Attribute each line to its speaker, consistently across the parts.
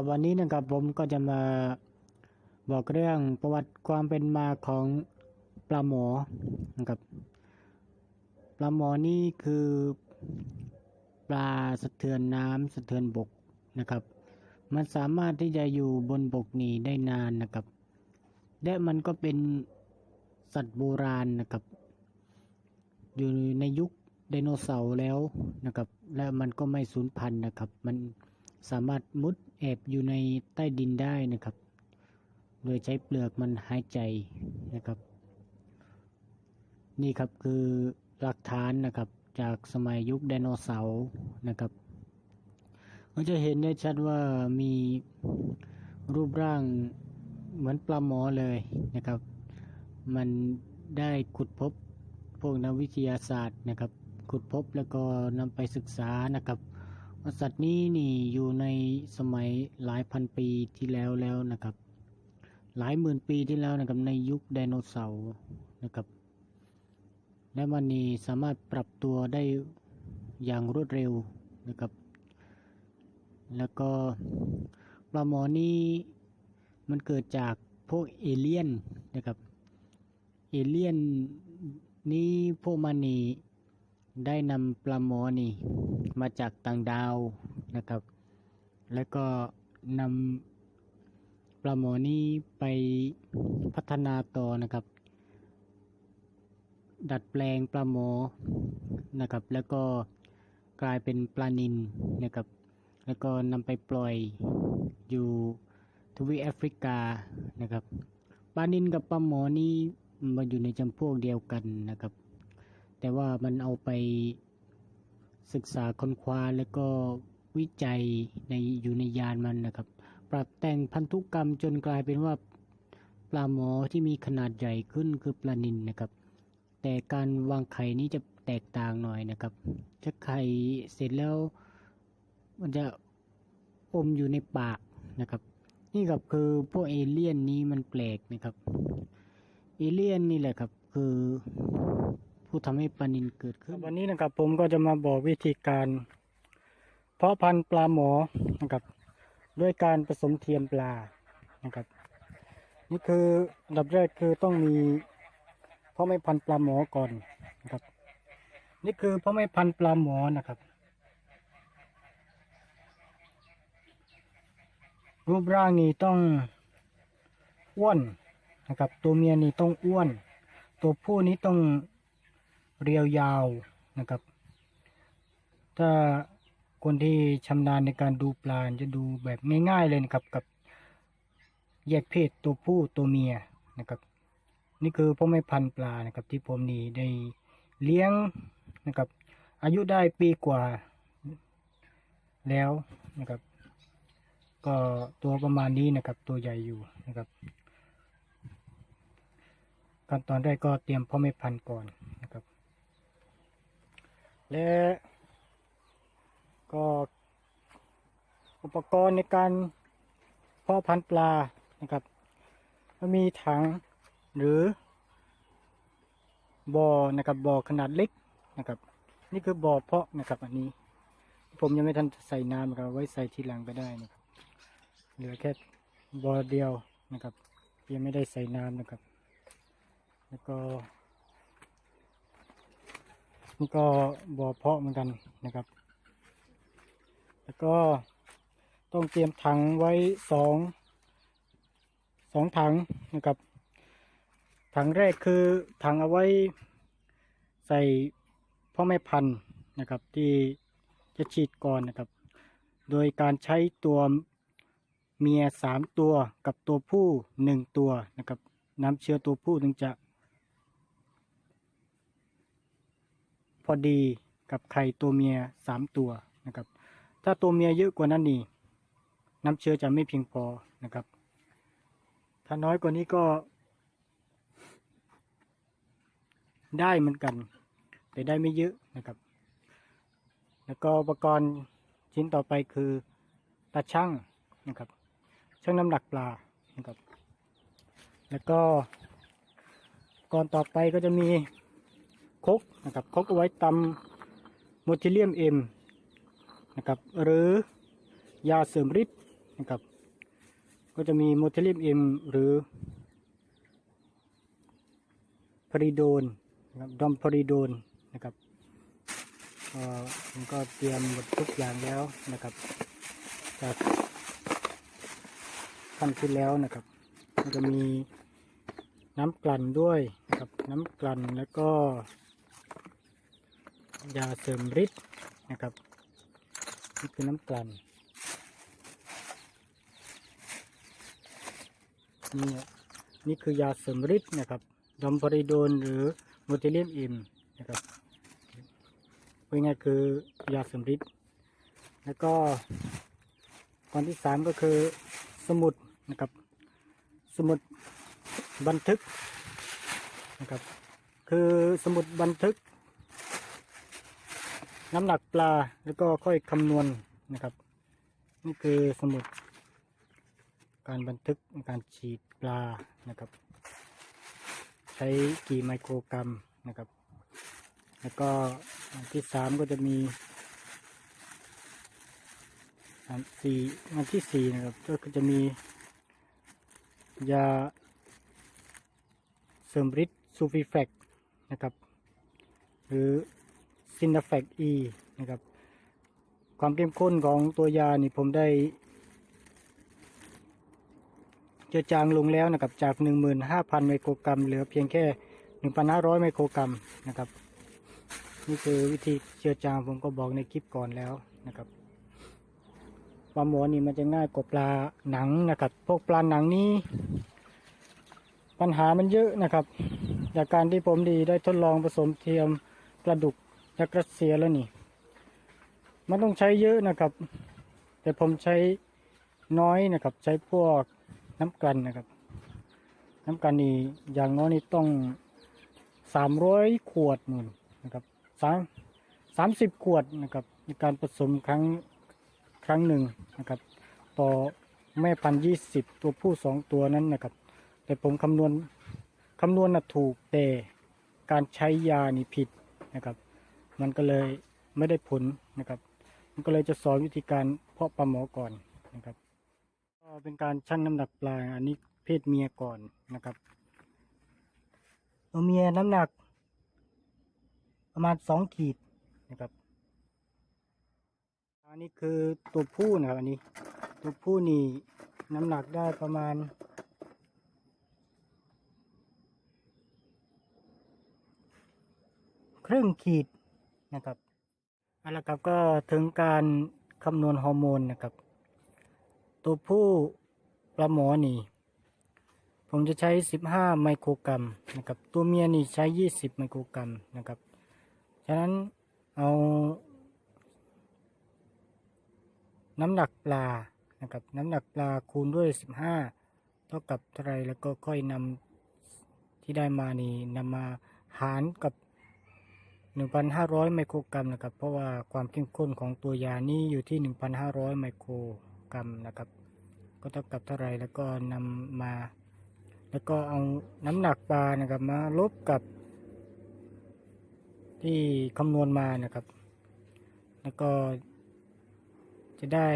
Speaker 1: ครับวันนี้นะครับผมก็จะมาบอกเรื่องประวัติความเป็นมาของปลาหมอนะครับปลาหมอนี่คือปลาสะเทือนน้ำสะเทือนบกนะครับ มันสามารถที่จะอยู่บนบกนี้ได้นานนะครับ และมันก็เป็นสัตว์โบราณนะครับ อยู่ในยุคไดโนเสาร์แล้วนะครับ และมันก็ไม่สูญพันธุ์นะครับ มันสามารถมุด แอบอยู่ในใต้ดินได้นะครับ โดยใช้เปลือกมันหายใจนะครับ นี่ครับคือหลักฐานนะครับจากสมัยยุคไดโนเสาร์นะครับเราจะเห็นได้ชัดว่ามีรูปร่างเหมือนปลาหมอเลยนะครับ มันได้ขุดพบพวกนักวิทยาศาสตร์นะครับ ขุดพบแล้วก็นำไปศึกษานะครับ สัตว์นี้นี่อยู่ในสมัยหลายพันปีที่แล้วแล้วนะครับ หลายหมื่นปีที่แล้วนะครับในยุคไดโนเสาร์นะครับ และมันนี่สามารถปรับตัวได้อย่างรวดเร็วนะครับ แล้วก็ปลาหมอนี่มันเกิดจากพวกเอเลี่ยนนะครับ เอเลี่ยนนี้พวกมันนี่ ได้นำปลาหมอนี่มาจากต่างดาวนะครับ แล้วก็นำปลาหมอนี้ไปพัฒนาต่อนะครับ ดัดแปลงปลาหมอนะครับ แล้วก็กลายเป็นปลานินนะครับ แล้วก็นำไปปล่อยอยู่ทวีปแอฟริกานะครับปลานินกับปลาหมอนี่มันอยู่ในจำพวกเดียวกันนะครับ แต่ว่ามันเอาไปศึกษาค้นคว้าแล้วก็วิจัยในอยู่ในยานมันนะครับ ปรับแต่งพันธุกรรมจนกลายเป็นว่าปลาหมอที่มีขนาดใหญ่ขึ้นคือปลานินนะครับ แต่การวางไข่นี้จะแตกต่างหน่อยนะครับจะไข่เสร็จแล้วมันจะอมอยู่ในปากนะครับ นี่ครับคือพวกเอเลี่ยนนี้มันแปลกนะครับ เอเลี่ยนนี่แหละครับ คือ ผู้ทำให้ปลานินเกิดขึ้น วันนี้นะครับผมก็จะมาบอกวิธีการ เพาะพันธุ์ปลาหมอนะครับ ด้วยการผสมเทียมปลานะครับ นี่คืออันดับแรกคือต้องมีพ่อแม่พันธุ์ปลาหมอก่อนนะครับ นี่คือพ่อแม่พันธุ์ปลาหมอนะครับรูปร่างนี่ต้องอ้วนนะครับ ตัวเมียนี่ต้องอ้วน ตัวผู้นี้ต้อง เรียวยาวนะครับ ถ้าคนที่ชำนาญในการดูปลาจะดูแบบง่ายๆเลยนะครับกับ แยกเพศตัวผู้ตัวเมียนะครับ นี่คือพ่อแม่พันธุ์ปลานะครับ ที่ผมนี่ได้เลี้ยงนะครับ อายุได้ปีกว่า แล้วนะครับ ก็ตัวประมาณนี้นะครับ ตัวใหญ่อยู่นะครับขั้นตอนแรกก็เตรียมพ่อแม่พันธุ์ก่อน และก็อุปกรณ์ในการเพาะพันธุ์ปลานะครับมีถังหรือบ่อนะครับบ่อขนาดเล็กนะครับ นี่คือบ่อเพาะนะครับ อันนี้ ผมยังไม่ทันใส่น้ำครับไว้ใส่ทีหลังก็ได้นะครับเหลือแค่บ่อเดียวนะครับ ยังไม่ได้ใส่น้ำนะครับ แล้วก็ นี่ก็บ่อเพาะเหมือนกันนะครับ แล้วก็ต้องเตรียมถังไว้สองสองถังนะครับ ถังแรกคือถังเอาไว้ใส่พ่อแม่พันธุ์นะครับ ที่จะฉีดก่อนนะครับ โดยการใช้ตัวเมียสามตัวกับตัวผู้หนึ่งตัวนะครับน้ำเชื้อตัวผู้ถึงจะ อดีกับไข่ตัวเมียสามตัวนะครับ ถ้าตัวเมียเยอะกว่านั้นนี่น้ำเชื้อจะไม่เพียงพอนะครับ ถ้าน้อยกว่านี้ก็ ได้เหมือนกัน แต่ได้ไม่เยอะนะครับ แล้วก็อุปกรณ์ชิ้นต่อไปคือตาช่างนะครับช่างน้ำหนักปลานะครับ แล้วก็ก่อนต่อไปก็จะมี คกนะครับคกเอาไว้ตำโมทิเลียมเอ็มนะครับหรือยาเสริมฤทธิ์นะครับ
Speaker 2: ก็จะมีโมเทลิมเอ็มหรือพริโดนนะครับดอมพริโดนนะครับก็ผมก็เตรียมหมดทุกอย่างแล้วนะครับจากขั้นที่แล้วนะครับมันจะมีน้ำกลั่นด้วยนะครับน้ำกลั่นแล้วก็ ยาเสริมฤทธิ์นะครับนี่คือน้ำกลั่นนี่นี่คือยาเสริมฤทธิ์นะครับดอมพริโดนหรือโมเทเลียมอิมนะครับพูดง่ายคือยาเสริมฤทธิ์แล้วก็ตอนที่สามก็คือสมุดนะครับ สมุดบันทึกนะครับ คือสมุดบันทึก น้ำหนักปลาแล้วก็ค่อยคำนวณนะครับ นี่คือสมุด การบันทึกการฉีดปลานะครับ ใช้กี่ไมโครกรัมนะครับ แล้วก็ที่สามก็จะมีอันสี่อันที่สี่นะครับก็จะมี ยาเสริมฤทธิ์ซูฟิแฟกนะครับ หรือ ซิน a แฟกอีนะครับ ความเข้มข้นของตัวยานี่ผมได้เจือจางลงแล้วนะครับจาก 15,000 ไมโครกรัม เหลือเพียงแค่ 1,500 ไมโครกรัมนะครับ นี่คือวิธีเจือจางผมก็บอกในคลิปก่อนแล้วนะครับปลาหมอนี่มันจะง่ายกว่าปลาหนังนะครับพวกปลาหนังนี้ ปัญหามันเยอะนะครับ จากการที่ผมดีได้ทดลองผสมเทียมปลาดุก จากรัสเซียแล้วนี่ มันต้องใช้เยอะนะครับ แต่ผมใช้น้อยนะครับ ใช้พวกน้ำกันนะครับ น้ำกันนี่อย่างน้อยนี่ต้องสามร้อยขวดนู่นนะครับสามสามสิบขวดนะครับในการผสมครั้งครั้งหนึ่งนะครับ ต่อแม่พันยี่สิบตัวผู้สองตัวนั้นนะครับ แต่ผมคำนวณคำนวณนะถูกแต่การใช้ยานี่ผิดนะครับ มันก็เลยไม่ได้ผลนะครับ มันก็เลยจะสอนวิธีการเพาะปลาหมอก่อนนะครับก็เป็นการชั่งน้ำหนักปลาอันนี้เพศเมียก่อนนะครับตัวเมียน้ำหนัก ประมาณสองขีดนะครับอันนี้คือตัวผู้นะครับอันนี้ ตัวผู้นี่น้ำหนักได้ประมาณครึ่งขีด นะครับเอาละครับก็ถึงการคำนวณฮอร์โมนนะครับ ตัวผู้ปลาหมอนี่ ผมจะใช้ 15 ไมโครกรัมนะครับ ตัวเมียนี่ใช้ 20 ไมโครกรัมนะครับ ฉะนั้นเอา น้ำหนักปลานะครับ น้ำหนักปลาคูณด้วย 15 เท่ากับเท่าไรแล้วก็ค่อยนำที่ได้มานี่นำมาหารกับ 1,500 ไมโครกรัมนะครับ เพราะว่าความเข้มข้นของตัวยานี้อยู่ที่ 1,500 ไมโครกรัมนะครับ ก็เท่ากับเท่าไรแล้วก็นำมา แล้วก็เอาน้ำหนักปลานะครับมาลบกับ ที่คำนวณมานะครับ แล้วก็จะได้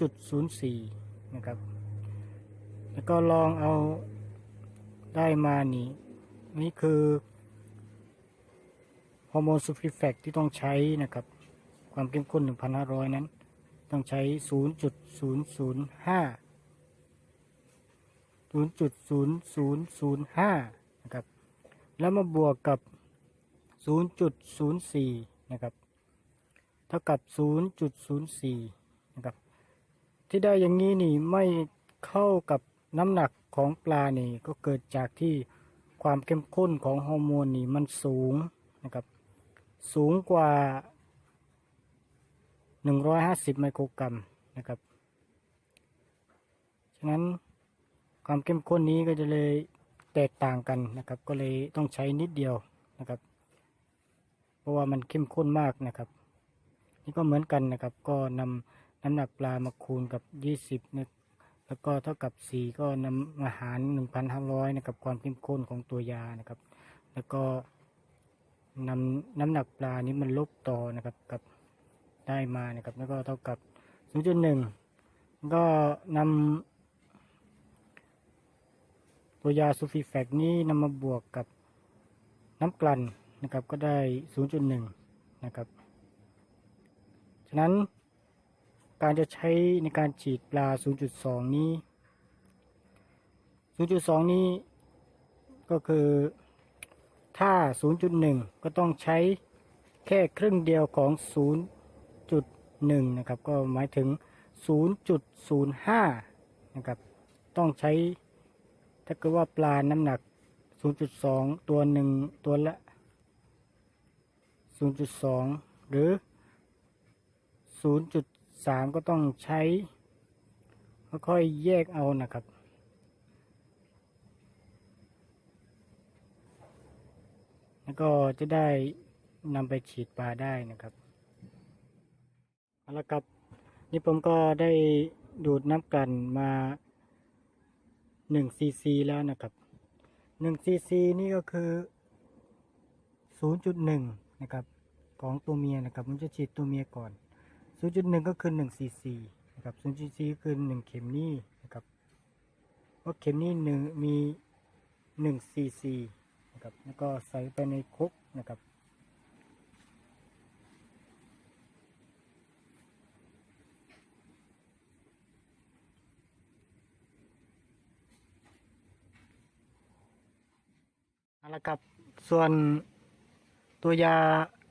Speaker 2: 0.04 นะครับ แล้วก็ลองเอาได้มานี่นี่คือ ฮอร์โมนซูฟิแฟกที่ต้องใช้นะครับ ความเข้มข้น 1,500 นั้น ต้องใช้ 0.005 0.0005 นะครับ แล้วมาบวกกับ 0.04 นะครับ เท่ากับ 0.04 นะครับ ที่ได้อย่างนี้นี่ไม่เข้ากับน้ำหนักของปลานี่ก็เกิดจากที่ความเข้มข้นของฮอร์โมนนี่มันสูงนะครับ สูงกว่า 150 ไมโครกรัมนะครับ ฉะนั้นความเข้มข้นนี้ก็จะเลยแตกต่างกันนะครับ ก็เลยต้องใช้นิดเดียวนะครับ เพราะว่ามันเข้มข้นมากนะครับ นี่ก็เหมือนกันนะครับ ก็นำน้ำหนักปลามาคูณกับ 20นะแล้วก็เท่ากับ 4 ก็นำมาหาร 1,500 นะครับ ความเข้มข้นของตัวยานะครับ แล้วก็ นำน้ำหนักปลานี้มันลบต่อนะครับกับได้มานะครับ แล้วก็เท่ากับ 0.1 ก็นตัวยาซูฟิแฟกนี้นำมาบวกกับน้ำกลั่นนะครับก็ได้ 0.1 นะครับ ฉะนั้นการจะใช้ในการฉีดปลา 0.2 นี้ 0.2 นี้ก็คือ ถ้า 0.1 ก็ต้องใช้แค่ครึ่งเดียวของ 0.1 นะครับ ก็หมายถึง 0.05 นะครับ ต้องใช้ ถ้าเกิดว่าปลาน้ำหนัก 0.2 ตัวหนึ่งตัวละ 0.2 หรือ 0.3 ก็ต้องใช้ค่อยๆแยกเอานะครับ แล้วก็จะได้นำไปฉีดปลาได้นะครับเอาละครับ นี่ผมก็ได้ดูดน้ำกันมา1ซีซีแล้วนะครับ1ซีซีนี่ก็คือ 0.1 นะครับ ของตัวเมียนะครับผมจะฉีดตัวเมียก่อน 0.1 ก็คือ1ซีซีนะครับ0ซีซีคือ 1 เข็มนี่นะครับเพราะเข็มนี่หนึ่งมี1ซีซี นะครับ แล้วก็ใส่ไปในครกนะครับ เอาละครับ ส่วนตัวยา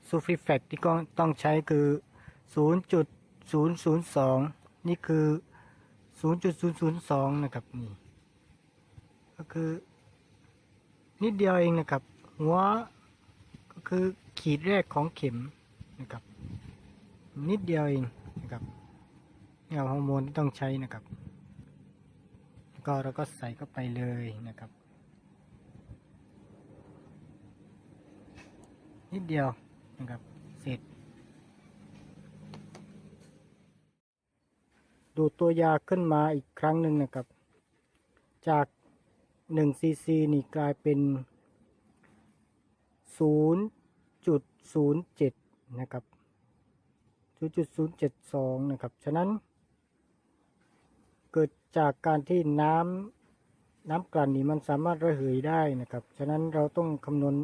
Speaker 2: ซูฟิแฟกที่ก็ต้องใช้คือ 0.002 นี่คือ 0.002 นะครับนี่ก็คือ นิดเดียวเองนะครับ หัวก็คือขีดแรกของเข็มนะครับ นิดเดียวเองนะครับนี่เอาฮอร์โมนที่ต้องใช้นะครับแล้วก็เราก็ใส่เข้าไปเลยนะครับ นิดเดียวนะครับ เสร็จ ดูตัวยาขึ้นมาอีกครั้งหนึ่งนะครับ จาก 1ซีซีนี่กลายเป็น 0.07 นะครับ 0.072 นะครับ ฉะนั้น เกิดจากการที่น้ำน้ำกลั่นนี่มันสามารถระเหยได้นะครับ ฉะนั้นเราต้องคำนวณ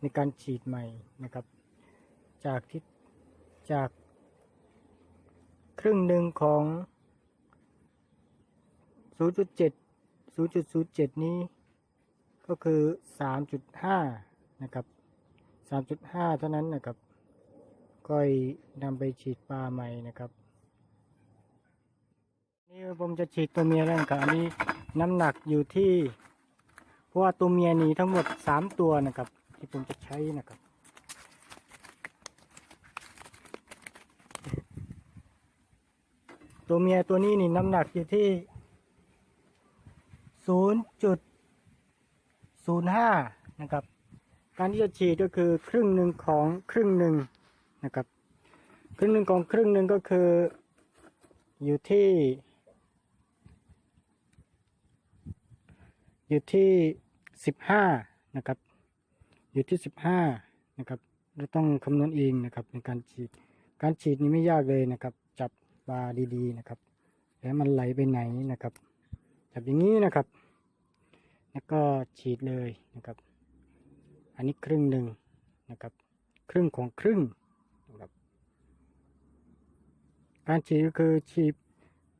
Speaker 2: ในการฉีดใหม่นะครับ จากที่จากครึ่งหนึ่งของ 0.7 0.07 นี้ก็คือ 3.5 นะครับ 3.5 เท่านั้นนะครับ ก็นำไปฉีดปลาใหม่นะครับ นี่ผมจะฉีดตัวเมียแล้วครับ อันนี้น้ำหนักอยู่ที่ เพราะว่าตัวเมียนี้ทั้งหมด 3 ตัวนะครับ ที่ผมจะใช้นะครับตัวเมียตัวนี้นี่น้ำหนักอยู่ที่ 0.05 นะครับ การที่จะฉีดก็คือครึ่งหนึ่งของครึ่งหนึ่งนะครับ ครึ่งหนึ่งของครึ่งหนึ่งก็คืออยู่ที่ อยู่ที่สิบห้านะครับ อยู่ที่สิบห้านะครับ เราต้องคำนวณเองนะครับในการฉีด การฉีดนี่ไม่ยากเลยนะครับ จับปลาดีๆนะครับ แล้วมันไหลไปไหนนะครับ จับอย่างนี้นะครับ แล้วก็ฉีดเลยนะครับ อันนี้ครึ่งหนึ่งนะครับ ครึ่งของครึ่งนะครับ การฉีดก็คือฉีด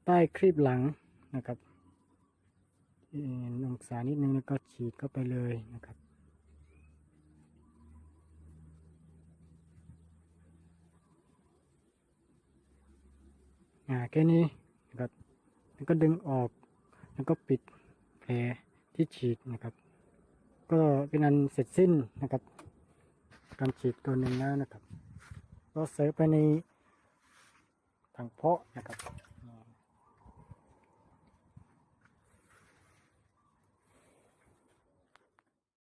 Speaker 2: ใต้ครีบหลังนะครับเอ่อองศานิดนึงแล้วก็ฉีดเข้าไปเลยนะครับอ่าแค่นี้นะครับแล้วก็ดึงออก แล้วก็ปิดแผลที่ฉีดนะครับ ก็เป็นอันเสร็จสิ้นนะครับ การฉีดตัวหนึ่งแล้วนะครับ ก็เสิร์ฟไปในถังเพาะนะครับ